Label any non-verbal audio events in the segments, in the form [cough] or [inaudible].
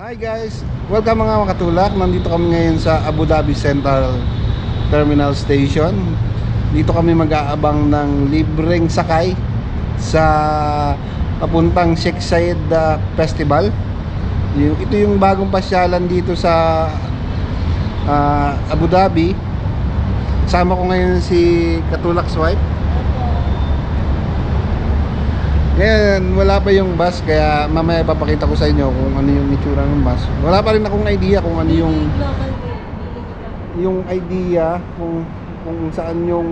Hi guys! Welcome mga makatulak. Nandito kami ngayon sa Abu Dhabi Central Terminal Station. Dito kami mag-aabang ng libreng sakay sa papuntang Sheikh Zayed uh, Festival. Ito yung bagong pasyalan dito sa uh, Abu Dhabi. Kasama ko ngayon si Katulak Swipe. Ngayon, wala pa yung bus kaya mamaya papakita ko sa inyo kung ano yung itsura ng bus. Wala pa rin akong idea kung ano yung yung idea kung kung saan yung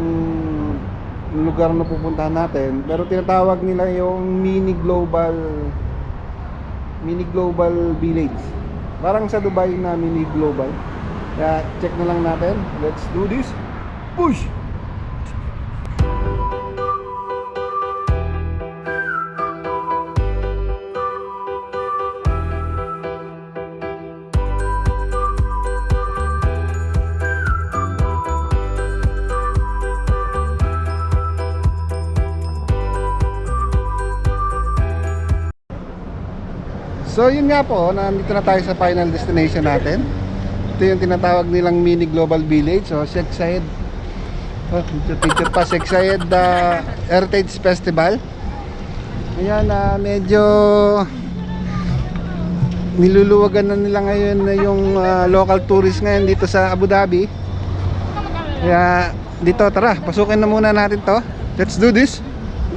lugar na pupuntahan natin. Pero tinatawag nila yung mini global mini global village. Parang sa Dubai na mini global. Kaya check na lang natin. Let's do this. Push! So yun nga po, nandito na tayo sa final destination natin. Ito yung tinatawag nilang mini global village. So Sheikh Zayed Oh, picture, pa Sheikh Zayed uh, Heritage Festival. Ayan, na medyo niluluwagan na nila ngayon na yung ah, local tourists ngayon dito sa Abu Dhabi. Kaya dito tara, pasukin na muna natin to. Let's do this.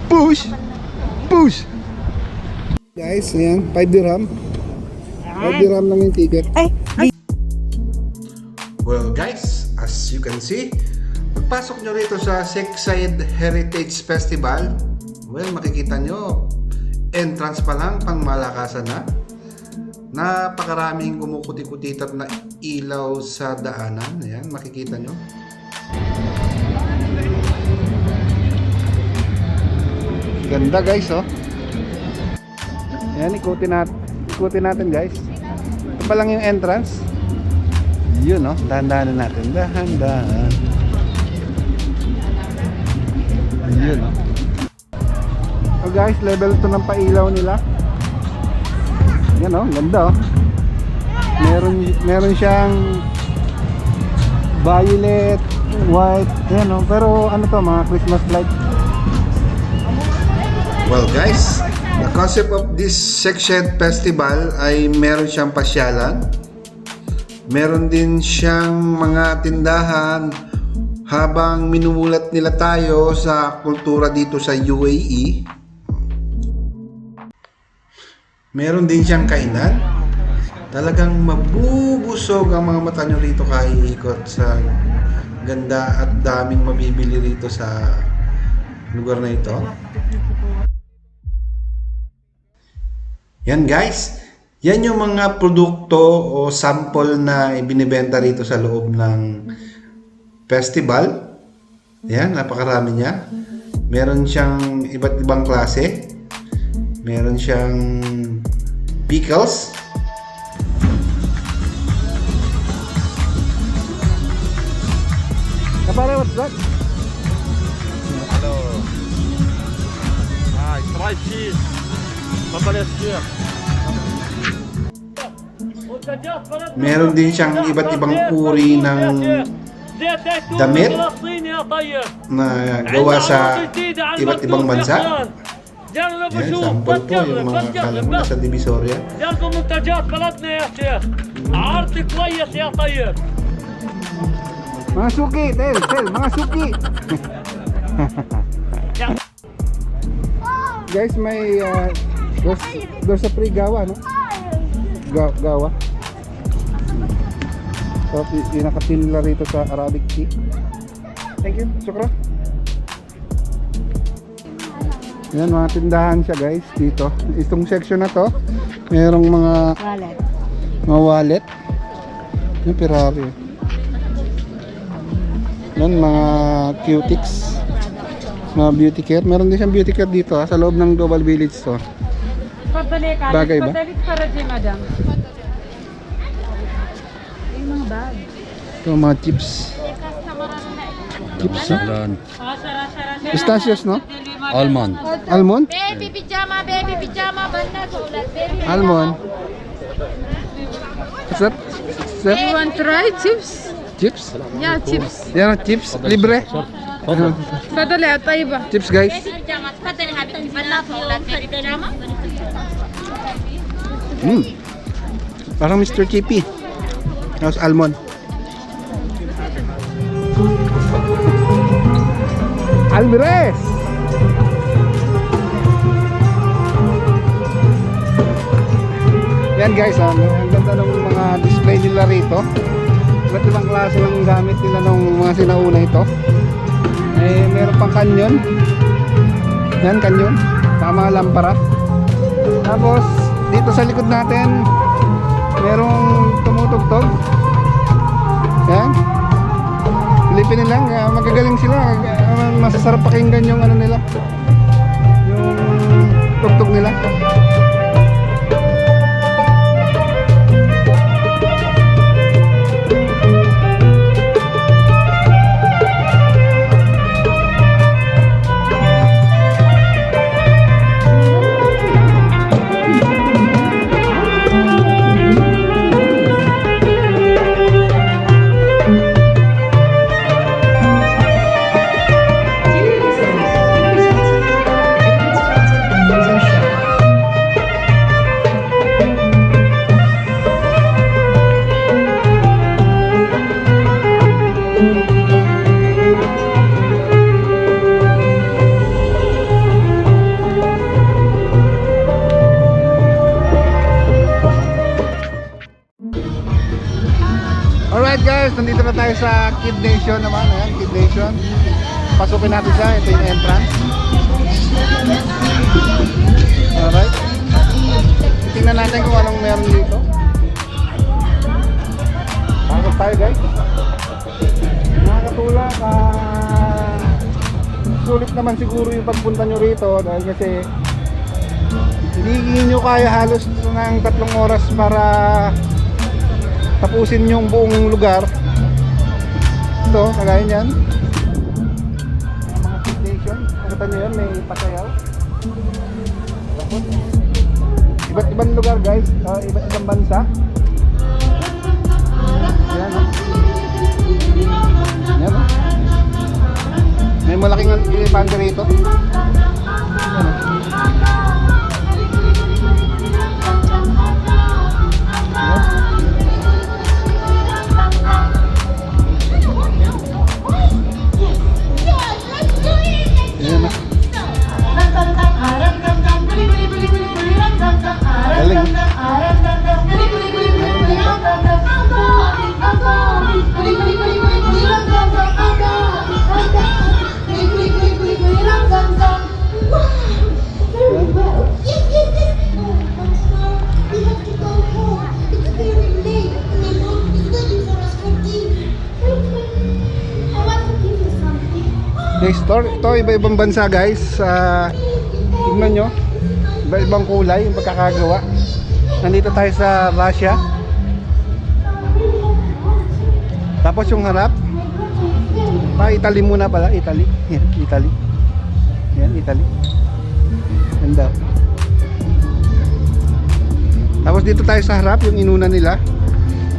Push! Push! Guys, ayan, 5 dirham. 5 dirham lang yung ticket. Well guys, as you can see, pagpasok nyo rito sa Zayed Heritage Festival, well makikita nyo, entrance pa lang, pang malakasan na. Napakaraming kumukuti-kutitat na ilaw sa daanan. Ayan, makikita nyo. Ganda guys, oh. Ayan, ikutin natin, ikutin natin guys. Ito pa lang yung entrance. Yun, no? Dahan-dahanan natin. Dahan-dahan. Yun, no? Oh guys, level 2 ng pailaw nila. Yan, no? Ganda, oh. Meron, meron siyang violet, white, yan, no? Pero ano to, mga Christmas light. Well guys, the concept of this Sekshed Festival ay meron siyang pasyalan. Meron din siyang mga tindahan habang minumulat nila tayo sa kultura dito sa UAE. Meron din siyang kainan. Talagang mabubusog ang mga mata nyo rito ikot sa ganda at daming mabibili rito sa lugar na ito. Yan guys, yan yung mga produkto o sample na ibinibenta rito sa loob ng festival. Yan, napakarami niya. Meron siyang iba't ibang klase. Meron siyang pickles. Kapare, what's that? Alors, ah, dry cheese, Papalas. Meron din siyang iba't ibang uri ng damit na gawa sa iba't ibang bansa. Yan, sample po yung mga kalam na sa Divisoria. Ya Sheikh. Arti ya tayyib. Mga suki, Tel, Tel, mga suki. [laughs] Guys, may uh, there's, there's a free gawa, no? Ga gawa. So, inakatin nila rito sa Arabic tea. Thank you, sukra. Yan, mga tindahan siya guys, dito. Itong section na to, merong mga Wallet. mga wallet. Yung Ferrari. Yan, mga cutics. Mga beauty care. Meron din siyang beauty care dito ha, sa loob ng Global Village to. Padali ka. Bagay ba? Padali para di madam. Yung mga bag. Ito mga chips. Chips. Ano? Pistachios, no? Almond. Almond? Baby pijama, baby pijama, banda sulat. Baby Almond. What's up? What's up? You want try chips? Chips? Yeah, chips. Yan ang chips. Libre. Padali, tayo ba? Chips, guys. Pijama, padali. Banda sulat, baby pijama. Mm. Parang Mr. Chippy. Tapos almond. Alvarez! Yan guys, ah, ang ganda ng mga display nila rito. Iba't ibang klase ng gamit nila nung mga sinauna ito. Eh, meron pang kanyon. Yan, kanyon. Mga lampara. Tapos, dito sa likod natin, merong tumutugtog. Yan. Silipin nila, ah, magagaling sila. Ah, masasarap pakinggan yung ano nila. Yung tugtog nila. Nandito na tayo sa Kid Nation naman. Ayan, Kid Nation. Pasukin natin siya. Ito yung entrance. Alright. Tingnan natin kung anong meron dito. Pasok tayo guys. Nakakatulak. Ah, sulit naman siguro yung pagpunta nyo rito dahil kasi hindi nyo kaya halos ng tatlong oras para tapusin yung buong lugar ito, kagaya niyan. Mga station nakita nyo yan, may pasayaw Tapos, iba't ibang lugar guys. Uh, iba't ibang bansa. Yan o yan o may malaking elefante rito yan o yan Next store, ito iba-ibang bansa guys. Uh, tignan nyo, iba-ibang kulay yung pagkakagawa. Nandito tayo sa Russia. Tapos yung harap, pa Italy muna pala, Italy. Yan, Italy. Yan, Italy. Ganda. Tapos dito tayo sa harap, yung inuna nila.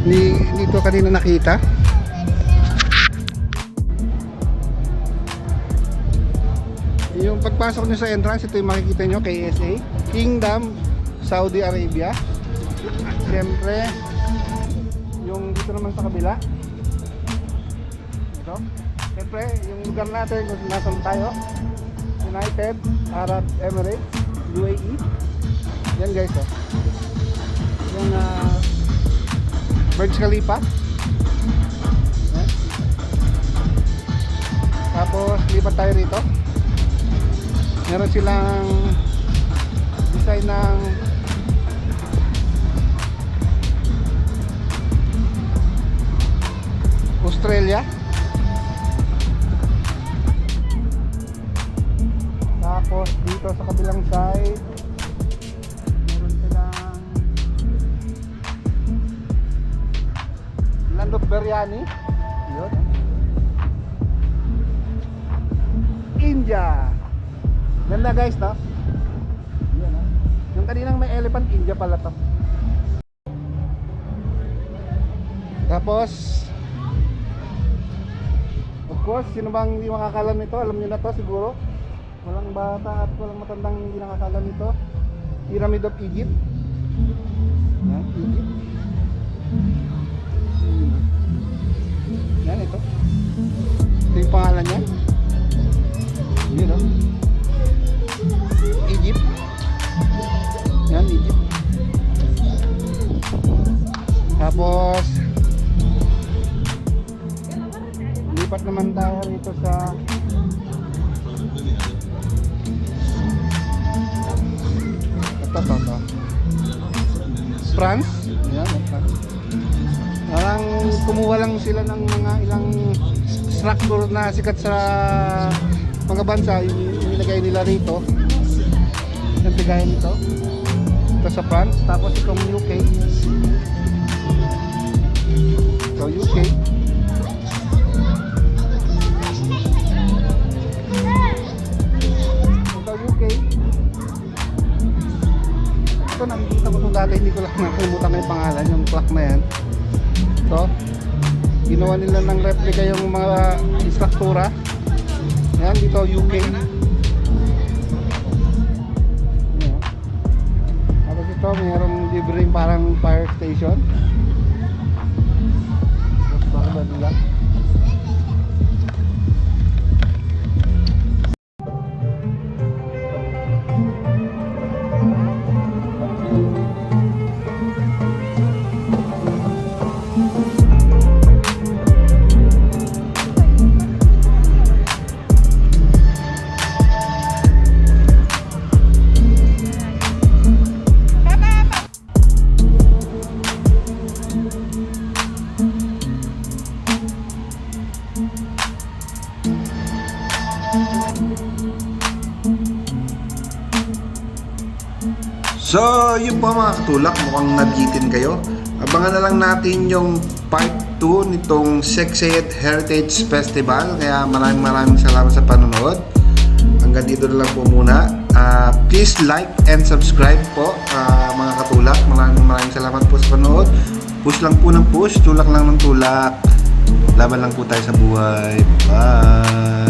Hindi, dito kanina nakita. Yung pagpasok nyo sa entrance, ito yung makikita nyo, KSA. Kingdom, Saudi Arabia. Siyempre, yung dito naman sa kabila. Ito. Siyempre, yung lugar natin kung nasan tayo. United Arab Emirates, UAE. Yan guys, oh. Yung uh, Burj Khalifa. Tapos, lipat tayo rito meron silang design ng Australia. Tapos dito sa kabilang side meron silang Land of Biryani. Yun. India Ganda guys, no? Yan, ah. Yung kaninang may elephant, India pala to. Tapos, of course, sino bang hindi makakalam nito? Alam niyo na to siguro. Walang bata at walang matandang hindi nakakalam nito. Pyramid of Egypt. Yan, Egypt. Yan, ito. Ito yung pangalan niya. Yun, oh. Lipat naman tayo rito sa ito, ito, ito. France. Yan, France. Parang kumuha lang sila ng mga ilang structure na sikat sa mga bansa, yung inilagay nila rito. Yung bigay nito. Ito sa France, tapos itong UK. Ito UK. Itong dati, hindi ko lang nakalimutan yung pangalan, yung clock na yan. Ito. Ginawa nila ng replica yung mga struktura. Yan, dito UK. Tapos ito, mayroong libreng parang fire station. Tapos bakit ba nila? So, yun po mga katulak, mukhang nabitin kayo. Abangan na lang natin yung part 2 nitong Sexayet Heritage Festival. Kaya maraming maraming salamat sa panonood. Hanggang dito na lang po muna. Ah, please like and subscribe po ah, mga katulak. Maraming maraming salamat po sa panonood. Push lang po ng push, tulak lang ng tulak. Laban lang po tayo sa buhay. Bye!